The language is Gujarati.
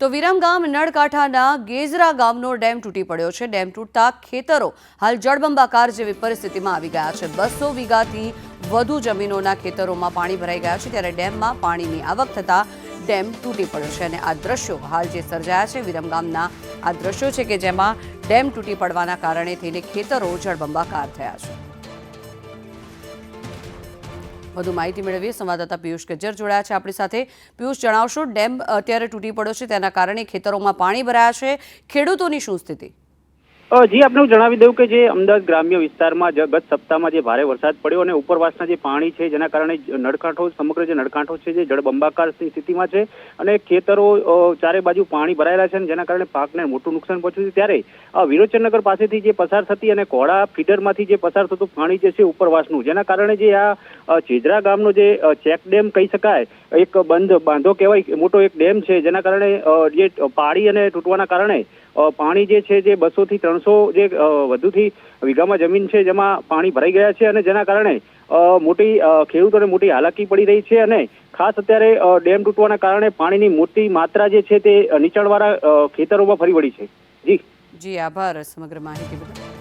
તો વિરમગામ નળકાંઠાના ગેજરા ગામનો ડેમ તૂટી પડ્યો છે. ડેમ તૂટતા ખેતરો હાલ જળબંબાકાર જેવી પરિસ્થિતિમાં આવી ગયા છે. બસો વીઘાથી વધુ જમીનોના ખેતરોમાં પાણી ભરાઈ ગયા છે. ત્યારે ડેમમાં પાણીની આવક થતાં ડેમ તૂટી પડ્યો છે. અને આ દ્રશ્યો હાલ જે સર્જાયા છે વિરમગામના આ દ્રશ્યો છે કે જેમાં ડેમ તૂટી પડવાના કારણે થઈને ખેતરો જળબંબાકાર થયા છે. વધુ માહિતી મેળવીએ. સંવાદદાતા પિયુષ ગજ્જર જોડાયા છે આપણી સાથે. પિયુષ, જણાવશો, ડેમ અત્યારે તૂટી પડ્યો છે, તેના કારણે ખેતરોમાં પાણી ભરાયા છે. ખેડૂતોની શું સ્થિતિ? જી, આપને હું જણાવી દઉં કે જે અમદાવાદ ગ્રામ્ય વિસ્તારમાં ગત સપ્તાહમાં જે ભારે વરસાદ પડ્યો અને ઉપરવાસના જે પાણી છે, જેના કારણે નળકાંઠો, સમગ્ર જે નળકાંઠો છે, જે જળબંબાકાર સ્થિતિમાં છે અને ખેતરો ચારે બાજુ પાણી ભરાયેલા છે જેના કારણે પાકને મોટું નુકસાન પહોંચ્યું છે. ત્યારે વિરોચનનગર પાસેથી જે પસાર થતી અને કોળા ફીડરમાંથી જે પસાર થતું પાણી જે છે ઉપરવાસનું, જેના કારણે જે આ ચેજરા ગામનો જે ચેક ડેમ કહી શકાય, એક બંધ, બાંધો કહેવાય, મોટો એક ડેમ છે, જેના કારણે જે પાડી અને તૂટવાના કારણે પાણી જે છે જે બસો થી ત્રણસો જે વધુથી વીઘામાં જમીન છે જેમાં પાણી ભરાઈ ગયા છે અને જેના કારણે મોટી ખેડૂતોને મોટી હાલાકી પડી રહી છે અને ખાસ અત્યારે ડેમ તૂટવાના કારણે પાણીની મોટી માત્રા જે છે તે નીચાણવાળા ખેતરોમાં ફરી વળી છે. જી. જી, આભાર સમગ્ર માહિતી બદલ.